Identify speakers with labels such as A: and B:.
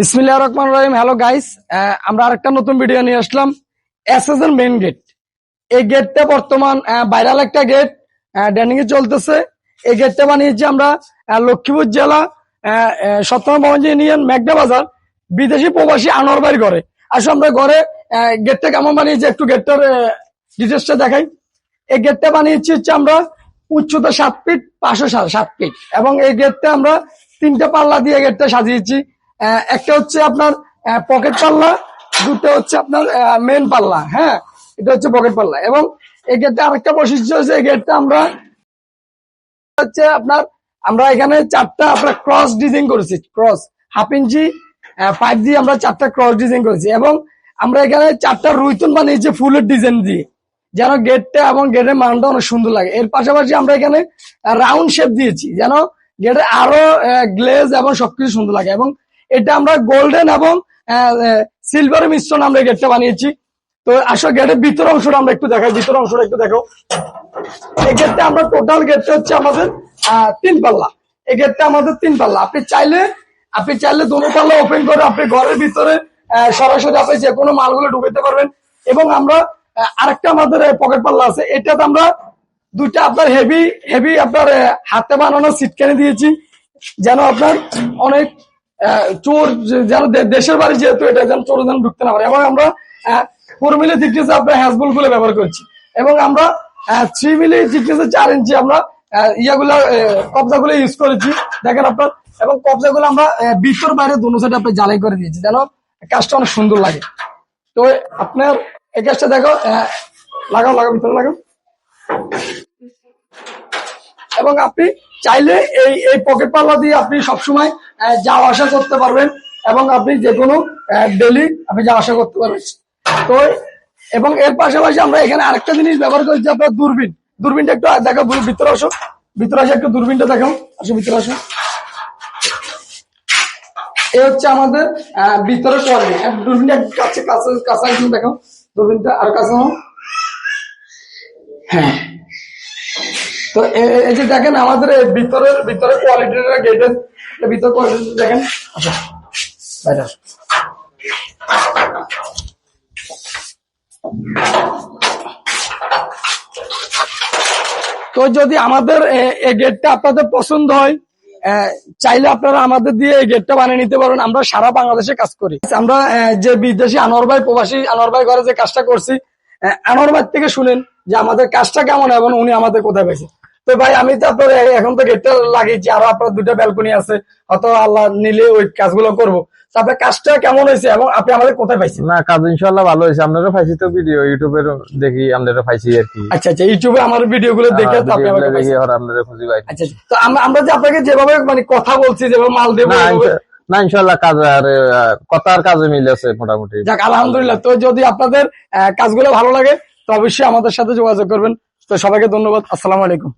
A: বিসমিল্লাহ রহমান রহিম। Hello guys আমরা আরেকটা নতুন ভিডিও নিয়ে আসলাম। এস এস এর মেইন গেট এই গেটটা বর্তমান ভাইরাল একটা গেট ড্যানিং এ চলতেছে। এই গেটটা বানিয়েছি আমরা লক্ষ্মীপুর জেলা সত্যমগঞ্জ ইউনিয়ন মেঘনা বাজার, বিদেশি প্রবাসী আনোয়ার ঘরে। আসলে আমরা ঘরে গেটটা কেমন বানিয়েছি একটু গেটটার ডিটেলসটা দেখাই। এই গেটটা বানিয়েছি হচ্ছে আমরা উচ্চতা সাত ফিট পাঁচশো সাত ফিট এবং এই গেটটা আমরা তিনটা পাল্লা দিয়ে গেটটা সাজিয়েছি। একটা হচ্ছে আপনার পকেট পাল্লা, দুটো হচ্ছে আপনার মেন পাল্লা হ্যাঁ? এটা হচ্ছে পকেট পাল্লা। এবং এই গেটটা আরেকটা বৈশিষ্ট্য হচ্ছে, এই গেটটা আমরা হচ্ছে আপনার, আমরা এখানে চারটা আপনার ক্রস ডিজাইন করেছি ক্রস হাফ ইঞ্চি পাইপ দিয়ে আমরা চারটা ক্রস ডিজাইন করেছি। এবং আমরা এখানে চারটা রুইতন বানিয়েছি ফুলের ডিজাইন দিয়ে। যেন গেটটা এবং গেটের মানটা অনেক সুন্দর লাগে। এর পাশাপাশি আমরা এখানে রাউন্ড শেপ দিয়েছি, যেন গেটে আরও গ্লেজ এবং সবকিছু সুন্দর লাগে। এবং এটা আমরা গোল্ডেন এবং সিলভারের মিশ্রণ আমরা গেটটা বানিয়েছি। তো আসলে গেটের ভিতর অংশটা আমরা একটু দেখাই ভিতর অংশটা একটু দেখো। এই গেটটা আমরা টোটাল গেটটা হচ্ছে আমাদের তিন পাল্লা। এই গেটটা আমাদের তিন পাল্লা। আপনি চাইলে আপনি চাইলে দুটো পাল্লা ওপেন করে আপনি ঘরের ভিতরে সরাসরি আপনি যে কোনো মালগুলো ঢুকাতে পারবেন। এবং আমরা আরেকটা আমাদের পকেট পাল্লা আছে। এটাতে আমরা দুইটা আপনার হেভি হেভি আপনার হাতে বানানো সিটকানি দিয়েছি। যেন আপনার অনেক চোর যে- যেন দেশের বাড়ি যেহেতু এটা, যেন চোর যেন ঢুকতে না পারে। এবং আমরা ফোর মিলি থিকনেস আপনার হ্যাজবলগুলো ব্যবহার করছি। এবং আমরা থ্রি মিলি থিকনেস চার ইঞ্চি আমরা ইয়াগুলো কবজা গুলো ইউজ করেছি। দেখেন আপনার, এবং কবজা গুলো আমরা ভিতর বাইরে দুনো সাইডে আপনি জ্বালাই করে দিয়েছি, যেন কাজটা অনেক সুন্দর লাগে। তো আপনার এই কাজটা দেখো লাগাও লাগাও, ভিতরে লাগাও। এবং আপনি চাইলে এই এই পকেট পাল্লা দিয়ে আপনি সবসময় যাওয়া আসা করতে পারবেন এবং আপনি যে কোনো ডেলি আপনি যাওয়া আসা করতে পারবেন। তো এবং এর পাশাপাশি আমরা এখানে আরেকটা জিনিস ব্যবহার করেছি আপনার দূরবীন। দূরবীনটা একটু দেখো ভিতরে আসো। ভিতরে আসে একটু দূরবীনটা দেখাও। আসো, ভিতরে আসো। এ হচ্ছে আমাদের ভিতরে কোয়ালিটি দূরবীনটা কাছে কাছে কাছে দেখাও। দূরবীনটা আর কাছে হ্যাঁ। তো এই যে দেখেন আমাদের ভিতরে ভিতর কোয়ালিটি দেখেন। আচ্ছা তো যদি আমাদের এই গেটটা আপনাদের পছন্দ হয় চাইলে আপনারা আমাদের দিয়ে এই গেটটা বানিয়ে নিতে পারবেন আমরা সারা বাংলাদেশে কাজ করি। আমরা যে বিদেশি আনোয়ার ভাই, প্রবাসী আনোয়ার ভাই ঘরে যে কাজটা করছি আনোয়ার ভাই থেকে শুনেন যে আমাদের কাজটা কেমন এবং উনি আমাদের কোথায় পাইছে। তো ভাই আমি তো আপনার এখন তো গেটটা লাগিয়েছি আরও আপনার দুটো ব্যালকনি আছে হয়তো আল্লাহ নিলে ওই কাজগুলো করব। আপনার কাজটা কেমন হয়েছে এবং আপনি আমাদের কোথায় পাইছেন?
B: না কাজ ইনশাল্লাহ ভালো হয়েছে। আপনারও পাইছি তো ভিডিও ইউটিউবের দেখি পাইছি আর কি।
A: আচ্ছা আচ্ছা ইউটিউবে আমার ভিডিও গুলো দেখে তো
B: দেখি। খুঁজি পাই।
A: আচ্ছা আচ্ছা। তো আমরা যে আপনাকে যেভাবে মানে কথা বলছি যেভাবে মাল দেবো
B: না ইনশাল্লাহ কাজ আর আহ, কথা আর কাজে মিলে আছে মোটামুটি।
A: যাক আলহামদুলিল্লাহ। তো যদি আপনাদের কাজগুলো ভালো লাগে তো অবশ্যই আমাদের সাথে যোগাযোগ করবেন। তো সবাইকে ধন্যবাদ। আসসালামু আলাইকুম।